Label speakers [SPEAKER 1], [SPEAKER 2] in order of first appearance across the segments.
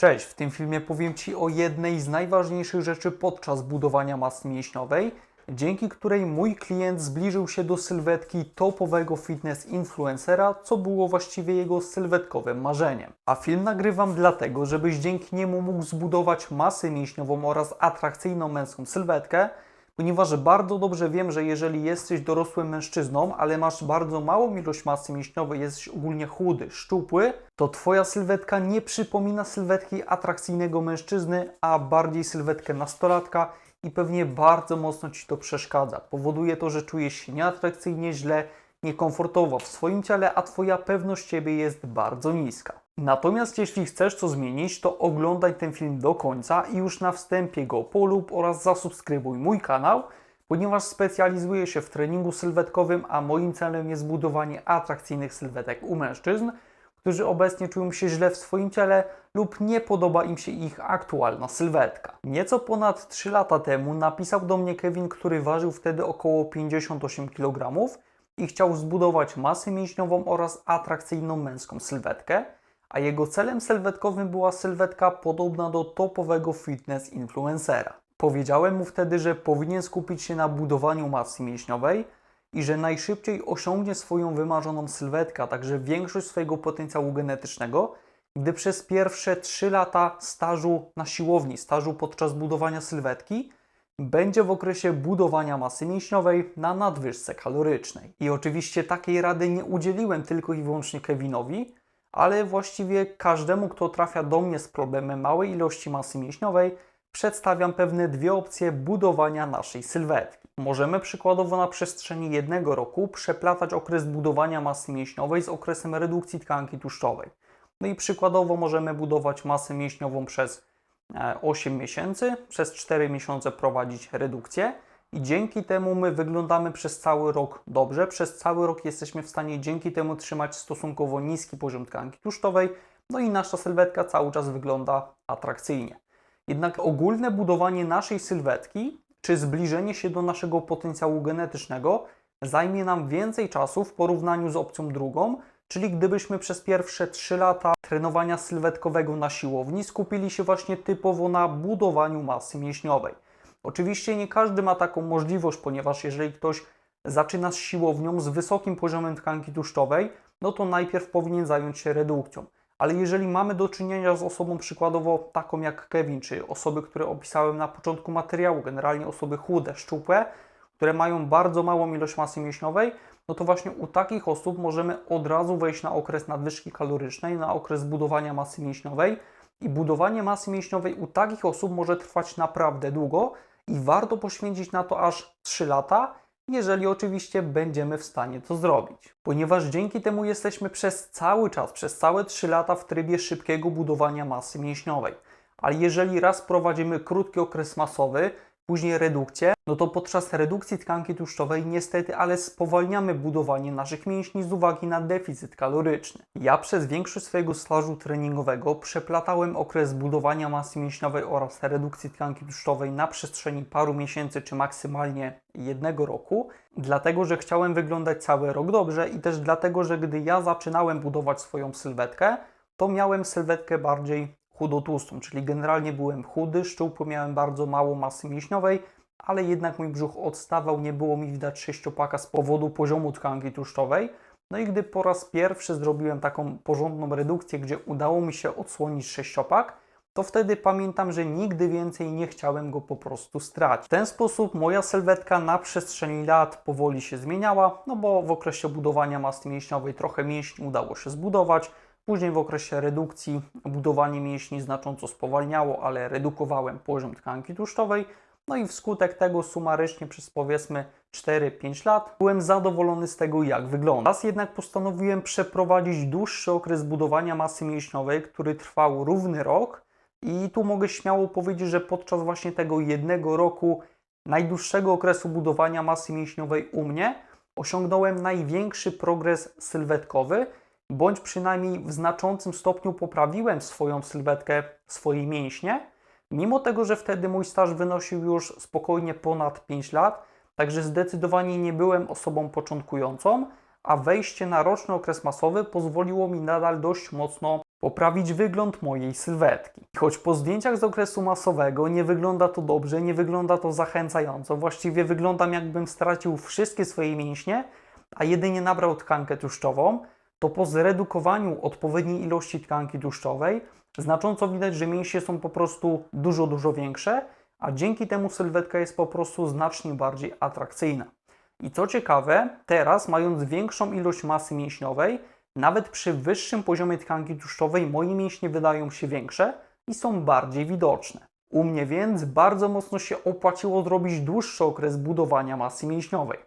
[SPEAKER 1] Cześć, w tym filmie powiem Ci o jednej z najważniejszych rzeczy podczas budowania masy mięśniowej, dzięki której mój klient zbliżył się do sylwetki topowego fitness influencera, co było właściwie jego sylwetkowym marzeniem. A film nagrywam dlatego, żebyś dzięki niemu mógł zbudować masę mięśniową oraz atrakcyjną męską sylwetkę, ponieważ bardzo dobrze wiem, że jeżeli jesteś dorosłym mężczyzną, ale masz bardzo małą ilość masy mięśniowej, jesteś ogólnie chudy, szczupły, to Twoja sylwetka nie przypomina sylwetki atrakcyjnego mężczyzny, a bardziej sylwetkę nastolatka i pewnie bardzo mocno Ci to przeszkadza. Powoduje to, że czujesz się nieatrakcyjnie, źle, niekomfortowo w swoim ciele, a Twoja pewność siebie jest bardzo niska. Natomiast jeśli chcesz to zmienić, to oglądaj ten film do końca i już na wstępie go polub oraz zasubskrybuj mój kanał, ponieważ specjalizuję się w treningu sylwetkowym, a moim celem jest budowanie atrakcyjnych sylwetek u mężczyzn, którzy obecnie czują się źle w swoim ciele lub nie podoba im się ich aktualna sylwetka. Nieco ponad 3 lata temu napisał do mnie Kevin, który ważył wtedy około 58 kg i chciał zbudować masę mięśniową oraz atrakcyjną męską sylwetkę, a jego celem sylwetkowym była sylwetka podobna do topowego fitness influencera. Powiedziałem mu wtedy, że powinien skupić się na budowaniu masy mięśniowej i że najszybciej osiągnie swoją wymarzoną sylwetkę, także większość swojego potencjału genetycznego, gdy przez pierwsze 3 lata stażu na siłowni, stażu podczas budowania sylwetki, będzie w okresie budowania masy mięśniowej na nadwyżce kalorycznej. I oczywiście takiej rady nie udzieliłem tylko i wyłącznie Kevinowi, ale właściwie każdemu, kto trafia do mnie z problemem małej ilości masy mięśniowej, przedstawiam pewne dwie opcje budowania naszej sylwetki. Możemy przykładowo na przestrzeni jednego roku przeplatać okres budowania masy mięśniowej z okresem redukcji tkanki tłuszczowej. No i przykładowo możemy budować masę mięśniową przez 8 miesięcy, przez 4 miesiące prowadzić redukcję i dzięki temu my wyglądamy przez cały rok dobrze. Przez cały rok jesteśmy w stanie dzięki temu trzymać stosunkowo niski poziom tkanki tłuszczowej, no i nasza sylwetka cały czas wygląda atrakcyjnie. Jednak ogólne budowanie naszej sylwetki, czy zbliżenie się do naszego potencjału genetycznego, zajmie nam więcej czasu w porównaniu z opcją drugą, czyli gdybyśmy przez pierwsze 3 lata trenowania sylwetkowego na siłowni skupili się właśnie typowo na budowaniu masy mięśniowej. Oczywiście nie każdy ma taką możliwość, ponieważ jeżeli ktoś zaczyna z siłownią z wysokim poziomem tkanki tłuszczowej, no to najpierw powinien zająć się redukcją. Ale jeżeli mamy do czynienia z osobą przykładowo taką jak Kevin, czy osoby, które opisałem na początku materiału, generalnie osoby chude, szczupłe, które mają bardzo małą ilość masy mięśniowej, no to właśnie u takich osób możemy od razu wejść na okres nadwyżki kalorycznej, na okres budowania masy mięśniowej. I budowanie masy mięśniowej u takich osób może trwać naprawdę długo i warto poświęcić na to aż 3 lata, jeżeli oczywiście będziemy w stanie to zrobić. Ponieważ dzięki temu jesteśmy przez cały czas, przez całe 3 lata w trybie szybkiego budowania masy mięśniowej. Ale jeżeli raz prowadzimy krótki okres masowy, później redukcję, no to podczas redukcji tkanki tłuszczowej niestety, ale spowalniamy budowanie naszych mięśni z uwagi na deficyt kaloryczny. Ja przez większość swojego stażu treningowego przeplatałem okres budowania masy mięśniowej oraz redukcji tkanki tłuszczowej na przestrzeni paru miesięcy czy maksymalnie jednego roku, dlatego że chciałem wyglądać cały rok dobrze i też dlatego, że gdy ja zaczynałem budować swoją sylwetkę, to miałem sylwetkę bardziej chudotłustą, czyli generalnie byłem chudy, szczupły, miałem bardzo mało masy mięśniowej, ale jednak mój brzuch odstawał, nie było mi widać sześciopaka z powodu poziomu tkanki tłuszczowej. No i gdy po raz pierwszy zrobiłem taką porządną redukcję, gdzie udało mi się odsłonić sześciopak, to wtedy pamiętam, że nigdy więcej nie chciałem go po prostu stracić. W ten sposób moja sylwetka na przestrzeni lat powoli się zmieniała, no bo w okresie budowania masy mięśniowej trochę mięśni udało się zbudować, Później w okresie redukcji budowanie mięśni znacząco spowalniało, ale redukowałem poziom tkanki tłuszczowej. No i wskutek tego sumarycznie przez powiedzmy 4-5 lat byłem zadowolony z tego, jak wygląda. Teraz jednak postanowiłem przeprowadzić dłuższy okres budowania masy mięśniowej, który trwał równy rok. I tu mogę śmiało powiedzieć, że podczas właśnie tego jednego roku najdłuższego okresu budowania masy mięśniowej u mnie osiągnąłem największy progres sylwetkowy bądź przynajmniej w znaczącym stopniu poprawiłem swoją sylwetkę, swoje mięśnie, mimo tego, że wtedy mój staż wynosił już spokojnie ponad 5 lat, także zdecydowanie nie byłem osobą początkującą, a wejście na roczny okres masowy pozwoliło mi nadal dość mocno poprawić wygląd mojej sylwetki. Choć po zdjęciach z okresu masowego nie wygląda to dobrze, nie wygląda to zachęcająco, właściwie wyglądam jakbym stracił wszystkie swoje mięśnie, a jedynie nabrał tkankę tłuszczową, to po zredukowaniu odpowiedniej ilości tkanki tłuszczowej znacząco widać, że mięśnie są po prostu dużo, dużo większe, a dzięki temu sylwetka jest po prostu znacznie bardziej atrakcyjna. I co ciekawe, teraz mając większą ilość masy mięśniowej, nawet przy wyższym poziomie tkanki tłuszczowej moje mięśnie wydają się większe i są bardziej widoczne. U mnie więc bardzo mocno się opłaciło zrobić dłuższy okres budowania masy mięśniowej.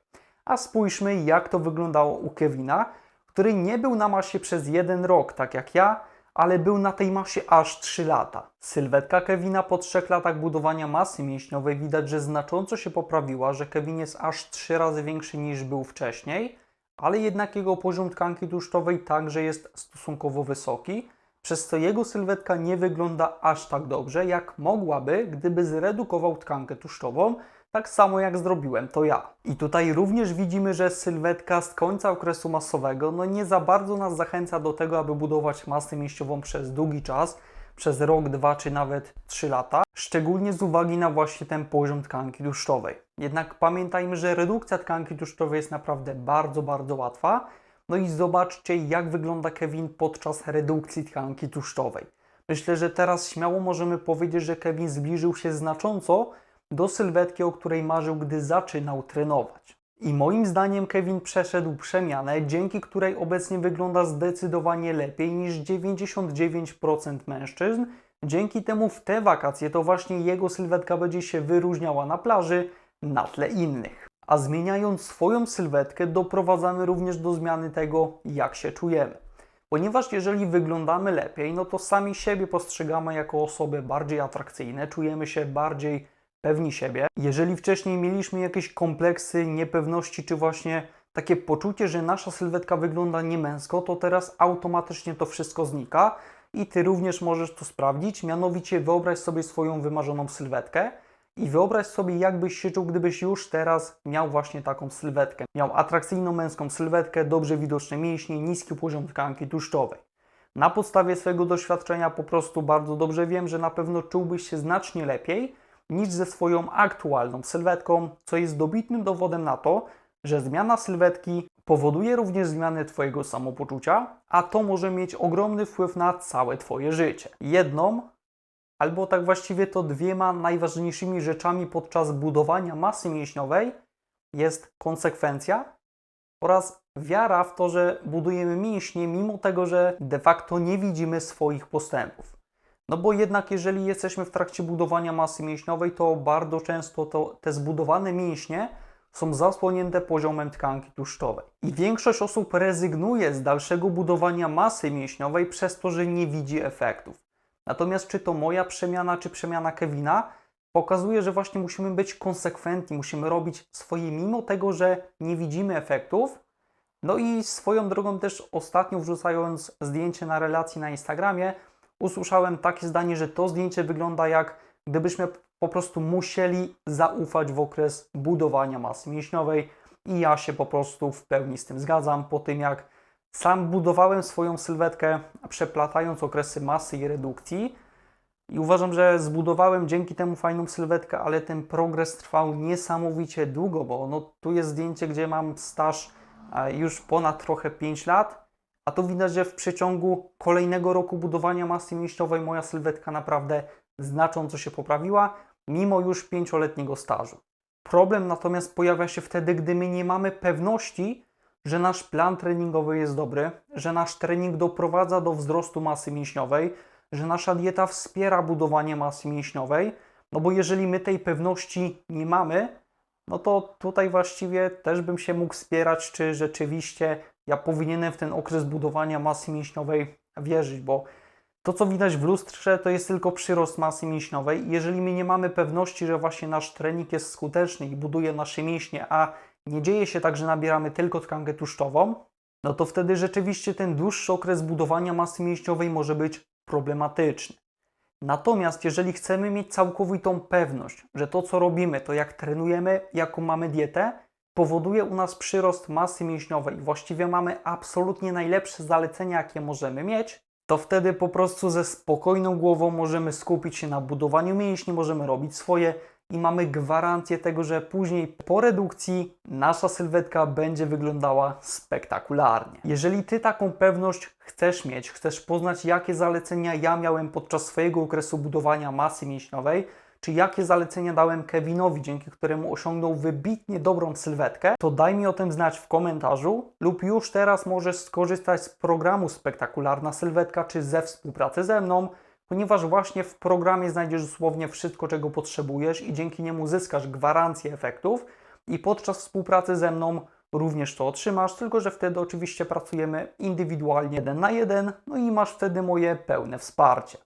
[SPEAKER 1] A spójrzmy, jak to wyglądało u Kevina, który nie był na masie przez jeden rok, tak jak ja, ale był na tej masie aż 3 lata. Sylwetka Kevina po 3 latach budowania masy mięśniowej widać, że znacząco się poprawiła, że Kevin jest aż 3 razy większy niż był wcześniej, ale jednak jego poziom tkanki tłuszczowej także jest stosunkowo wysoki, przez co jego sylwetka nie wygląda aż tak dobrze, jak mogłaby, gdyby zredukował tkankę tłuszczową, tak samo jak zrobiłem to ja. I tutaj również widzimy, że sylwetka z końca okresu masowego no nie za bardzo nas zachęca do tego, aby budować masę mięśniową przez długi czas, przez rok, dwa czy nawet trzy lata, szczególnie z uwagi na właśnie ten poziom tkanki tłuszczowej. Jednak pamiętajmy, że redukcja tkanki tłuszczowej jest naprawdę bardzo, bardzo łatwa. No i zobaczcie, jak wygląda Kevin podczas redukcji tkanki tłuszczowej. Myślę, że teraz śmiało możemy powiedzieć, że Kevin zbliżył się znacząco do sylwetki, o której marzył, gdy zaczynał trenować. I moim zdaniem Kevin przeszedł przemianę, dzięki której obecnie wygląda zdecydowanie lepiej niż 99% mężczyzn. Dzięki temu w te wakacje to właśnie jego sylwetka będzie się wyróżniała na plaży na tle innych. A zmieniając swoją sylwetkę, doprowadzamy również do zmiany tego, jak się czujemy. Ponieważ jeżeli wyglądamy lepiej, no to sami siebie postrzegamy jako osoby bardziej atrakcyjne, czujemy się bardziej pewni siebie. Jeżeli wcześniej mieliśmy jakieś kompleksy, niepewności, czy właśnie takie poczucie, że nasza sylwetka wygląda niemęsko, to teraz automatycznie to wszystko znika i Ty również możesz to sprawdzić. Mianowicie wyobraź sobie swoją wymarzoną sylwetkę i wyobraź sobie, jakbyś się czuł, gdybyś już teraz miał właśnie taką sylwetkę. Miał atrakcyjną męską sylwetkę, dobrze widoczne mięśnie, niski poziom tkanki tłuszczowej. Na podstawie swojego doświadczenia po prostu bardzo dobrze wiem, że na pewno czułbyś się znacznie lepiej niż ze swoją aktualną sylwetką, co jest dobitnym dowodem na to, że zmiana sylwetki powoduje również zmianę Twojego samopoczucia, a to może mieć ogromny wpływ na całe Twoje życie. Jedną, albo tak właściwie to dwiema najważniejszymi rzeczami podczas budowania masy mięśniowej jest konsekwencja oraz wiara w to, że budujemy mięśnie, mimo tego, że de facto nie widzimy swoich postępów. No bo jednak jeżeli jesteśmy w trakcie budowania masy mięśniowej, to bardzo często to, te zbudowane mięśnie są zasłonięte poziomem tkanki tłuszczowej. I większość osób rezygnuje z dalszego budowania masy mięśniowej przez to, że nie widzi efektów. Natomiast czy to moja przemiana, czy przemiana Kevina, pokazuje, że właśnie musimy być konsekwentni, musimy robić swoje mimo tego, że nie widzimy efektów. No i swoją drogą też ostatnio wrzucając zdjęcie na relacji na Instagramie, usłyszałem takie zdanie, że to zdjęcie wygląda jak gdybyśmy po prostu musieli zaufać w okres budowania masy mięśniowej i ja się po prostu w pełni z tym zgadzam. Po tym jak sam budowałem swoją sylwetkę, przeplatając okresy masy i redukcji, i uważam, że zbudowałem dzięki temu fajną sylwetkę, ale ten progres trwał niesamowicie długo, bo no, tu jest zdjęcie, gdzie mam staż już ponad trochę 5 lat, a tu widać, że w przeciągu kolejnego roku budowania masy mięśniowej moja sylwetka naprawdę znacząco się poprawiła, mimo już pięcioletniego stażu. Problem natomiast pojawia się wtedy, gdy my nie mamy pewności, że nasz plan treningowy jest dobry, że nasz trening doprowadza do wzrostu masy mięśniowej, że nasza dieta wspiera budowanie masy mięśniowej, no bo jeżeli my tej pewności nie mamy, no to tutaj właściwie też bym się mógł spierać, czy rzeczywiście ja powinienem w ten okres budowania masy mięśniowej wierzyć, bo to, co widać w lustrze, to jest tylko przyrost masy mięśniowej. Jeżeli my nie mamy pewności, że właśnie nasz trening jest skuteczny i buduje nasze mięśnie, a nie dzieje się tak, że nabieramy tylko tkankę tłuszczową, no to wtedy rzeczywiście ten dłuższy okres budowania masy mięśniowej może być problematyczny. Natomiast jeżeli chcemy mieć całkowitą pewność, że to, co robimy, to jak trenujemy, jaką mamy dietę, powoduje u nas przyrost masy mięśniowej, właściwie mamy absolutnie najlepsze zalecenia, jakie możemy mieć, to wtedy po prostu ze spokojną głową możemy skupić się na budowaniu mięśni, możemy robić swoje i mamy gwarancję tego, że później po redukcji nasza sylwetka będzie wyglądała spektakularnie. Jeżeli Ty taką pewność chcesz mieć, chcesz poznać jakie zalecenia ja miałem podczas swojego okresu budowania masy mięśniowej, czy jakie zalecenia dałem Kevinowi, dzięki któremu osiągnął wybitnie dobrą sylwetkę, to daj mi o tym znać w komentarzu lub już teraz możesz skorzystać z programu Spektakularna Sylwetka czy ze współpracy ze mną, ponieważ właśnie w programie znajdziesz dosłownie wszystko, czego potrzebujesz i dzięki niemu zyskasz gwarancję efektów i podczas współpracy ze mną również to otrzymasz, tylko że wtedy oczywiście pracujemy indywidualnie jeden na jeden, no i masz wtedy moje pełne wsparcie.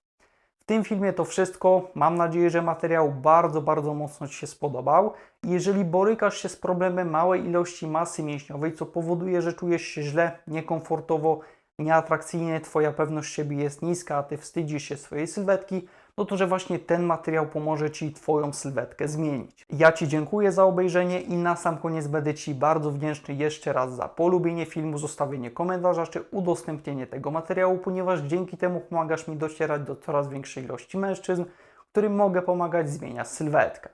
[SPEAKER 1] Tym filmie to wszystko. Mam nadzieję, że materiał bardzo, bardzo mocno Ci się spodobał. Jeżeli borykasz się z problemem małej ilości masy mięśniowej, co powoduje, że czujesz się źle, niekomfortowo, nieatrakcyjnie, Twoja pewność siebie jest niska, a Ty wstydzisz się swojej sylwetki, no to że właśnie ten materiał pomoże Ci Twoją sylwetkę zmienić. Ja Ci dziękuję za obejrzenie i na sam koniec będę Ci bardzo wdzięczny jeszcze raz za polubienie filmu, zostawienie komentarza czy udostępnienie tego materiału, ponieważ dzięki temu pomagasz mi docierać do coraz większej ilości mężczyzn, którym mogę pomagać zmieniać sylwetkę.